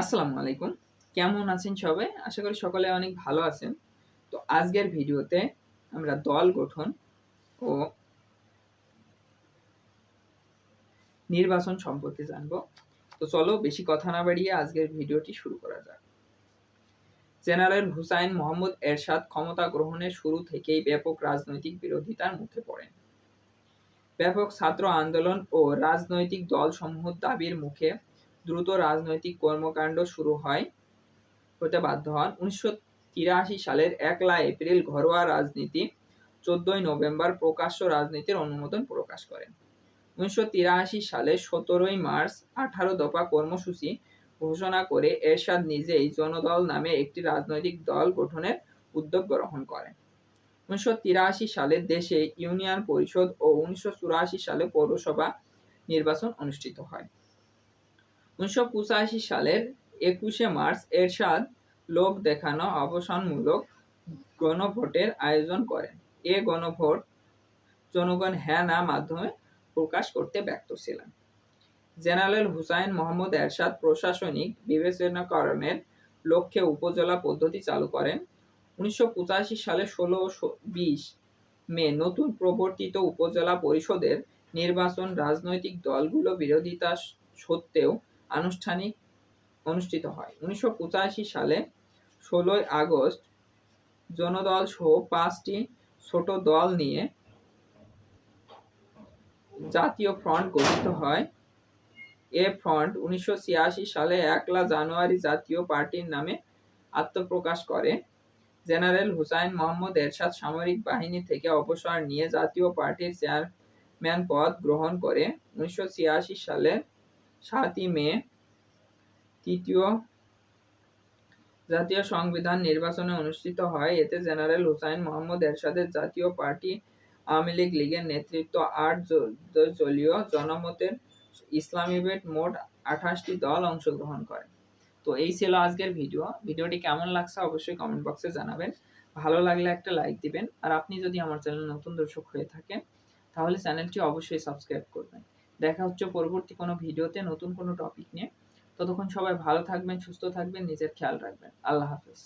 আসসালামু আলাইকুম। কেমন আছেন সবাই? আশা করি সকলে অনেক ভালো আছেন। তো আজকের ভিডিওতে আমরা দল গঠন ও নির্বাচন সম্পর্কে জানব। তো চলো বেশি কথা না বাড়িয়ে আজকের ভিডিওটি শুরু করা যাক। জেনারেল হুসাইন মোহাম্মদ এরশাদ ক্ষমতা গ্রহণের শুরু থেকেই ব্যাপক রাজনৈতিক বিরোধিতার মুখে পড়েন। ব্যাপক ছাত্র আন্দোলন ও রাজনৈতিক দলসমূহ দাবির মুখে দ্রুত রাজনৈতিক কর্মকাণ্ড শুরু হয় হতে বাধ্য হন। উনিশশো তিরাশি সালের একলা এপ্রিল ঘরোয়া রাজনীতি চোদ্দই নভেম্বর প্রকাশ্য রাজনীতির অনুমোদন প্রকাশ করেন। উনিশশো তিরাশি সালে সতেরোই মার্চ আঠারো দফা কর্মসূচি ঘোষণা করে এরশাদ নিজেই জনদল নামে একটি রাজনৈতিক দল গঠনের উদ্যোগ গ্রহণ করেন। উনিশশো তিরাশি সালে দেশে ইউনিয়ন পরিষদ ও উনিশশো চুরাশি সালে পৌরসভা নির্বাচন অনুষ্ঠিত হয়। উনিশশো পঁচাশি সালের একুশে মার্চ এরশাদ লোক দেখানো অবসানমূলক গণভোটের আয়োজন করেন। এ গণভোট জনগণ হ্যাঁ না মাধ্যমে প্রকাশ করতে ব্যর্থ ছিলেন। জেনারেল হুসাইন মোহাম্মদ এরশাদ প্রশাসনিক বিবেচনাকরণের লক্ষ্যে উপজেলা পদ্ধতি চালু করেন। উনিশশো পঁচাশি সালে ষোলো বিশ মে নতুন প্রবর্তিত উপজেলা পরিষদের নির্বাচন রাজনৈতিক দলগুলো বিরোধিতা সত্ত্বেও আনুষ্ঠানিক অনুষ্ঠিত হয়। উনিশশো পঁচাশি সালে ষোলোই আগস্ট জনদল সহ পাঁচটি ছোট দল নিয়ে জাতীয় ফ্রন্ট গঠিত হয়। এ ফ্রন্ট উনিশশো ছিয়াশি সালে একলা জানুয়ারি জাতীয় পার্টির নামে আত্মপ্রকাশ করে। জেনারেল হুসাইন মোহাম্মদ এরশাদ সামরিক বাহিনী থেকে অবসর নিয়ে জাতীয় পার্টির চেয়ারম্যান পদ গ্রহণ করে। উনিশশো ছিয়াশি সালে সাতই মে, তৃতীয় জাতীয় সংবিধান নির্বাচনে অনুষ্ঠিত হয়। এতে জেনারেল হুসাইন মোহাম্মদ এরশাদের জাতীয় পার্টি, আওয়ামী লীগ লীগের নেতৃত্ব আট দলীয় জনমতের ইসলামী বেট মোট আঠাশটি দল অংশগ্রহণ করে। তো এই ছিল আজকের ভিডিও। ভিডিওটি কেমন লাগছে অবশ্যই কমেন্ট বক্সে জানাবেন। ভালো লাগলে একটা লাইক দিবেন। আর আপনি যদি আমার চ্যানেল নতুন দর্শক হয়ে থাকেন, তাহলে চ্যানেলটি অবশ্যই সাবস্ক্রাইব করবেন। দেখা হচ্ছে পরবর্তী কোনো ভিডিওতে নতুন কোনো টপিক নিয়ে। ততক্ষণ সবাই ভালো থাকবেন, সুস্থ থাকবেন, নিজের খেয়াল রাখবেন। আল্লাহ হাফিজ।